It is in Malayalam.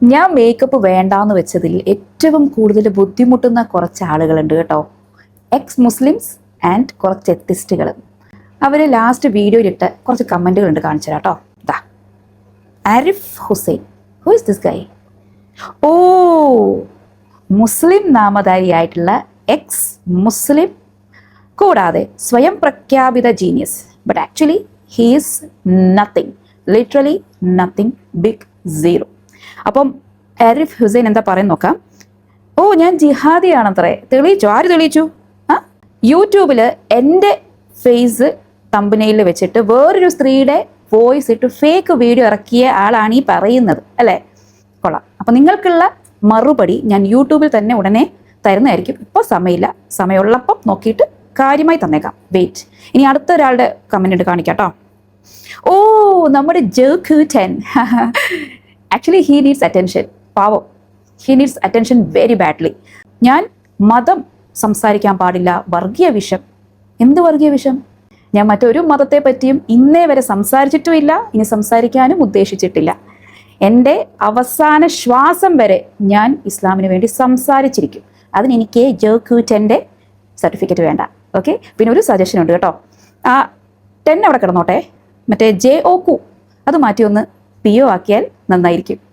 ഞാൻ മേക്കപ്പ് വേണ്ടാന്ന് വെച്ചതിൽ ഏറ്റവും കൂടുതൽ ബുദ്ധിമുട്ടുന്ന കുറച്ച് ആളുകളുണ്ട് കേട്ടോ. എക്സ് മുസ്ലിംസ് ആൻഡ് കുറച്ച് എത്തിസ്റ്റുകൾ അവർ ലാസ്റ്റ് വീഡിയോയിലിട്ട് കുറച്ച് കമന്റുകളുണ്ട് കാണിച്ചു കേട്ടോ. ദാ. Arif Hussain. Who is this guy oh മുസ്ലിം നാമധാരിയായിട്ടുള്ള എക്സ് മുസ്ലിം കൂടാതെ സ്വയം പ്രഖ്യാപിത genius but actually he's nothing literally nothing big zero അപ്പം ആരിഫ് ഹുസൈൻ എന്താ പറയുന്ന നോക്കാം. ഓ ഞാൻ ജിഹാദിയാണത്രേ തെളിയിച്ചു? ആര് തെളിയിച്ചു? ആ? യൂട്യൂബിൽ എന്റെ ഫേസ് തമ്പനയിൽ വെച്ചിട്ട് വേറൊരു സ്ത്രീയുടെ വോയിസ് ഇട്ട് ഫേക്ക് വീഡിയോ ഇറക്കിയ ആളാണ് ഈ പറയുന്നത്. അല്ലേ? കൊള്ളാം. അപ്പം നിങ്ങൾക്കുള്ള മറുപടി ഞാൻ യൂട്യൂബിൽ തന്നെ ഉടനെ തരുന്നതായിരിക്കും. ഇപ്പോൾ സമയമില്ല. സമയമുള്ളപ്പം നോക്കിയിട്ട് കാര്യമായി തന്നേക്കാം. വെയിറ്റ് ഇനി അടുത്ത ഒരാളുടെ കമന്റ് കാണിക്കാം കേട്ടോ. ഓ നമ്മുടെ Jake ten actually he needs attention പാവം. He needs attention very badly ഞാൻ മതം സംസാരിക്കാൻ പാടില്ല. വർഗീയ വിഷം. എന്ത് വർഗീയ വിഷം? ഞാൻ മറ്റൊരു മതത്തെ പറ്റിയും ഇന്നേ വരെ സംസാരിച്ചിട്ടുമില്ല. ഇനി സംസാരിക്കാനും ഉദ്ദേശിച്ചിട്ടില്ല. എന്റെ അവസാന ശ്വാസം വരെ ഞാൻ ഇസ്ലാമിന് വേണ്ടി സംസാരിച്ചിരിക്കും. അതിന് എനിക്ക് ജേക്കൂറ്റന്റെ സർട്ടിഫിക്കറ്റ് വേണ്ട. ഓക്കെ പിന്നെ ഒരു സജഷൻ ഉണ്ട് കേട്ടോ. ആ ടെൻ അവിടെ കിടന്നോട്ടെ. മറ്റേ ജെ ഒ കു. അത് മാറ്റി ഒന്ന് പി ഒ ആക്കിയാൽ നന്നായിരിക്കും.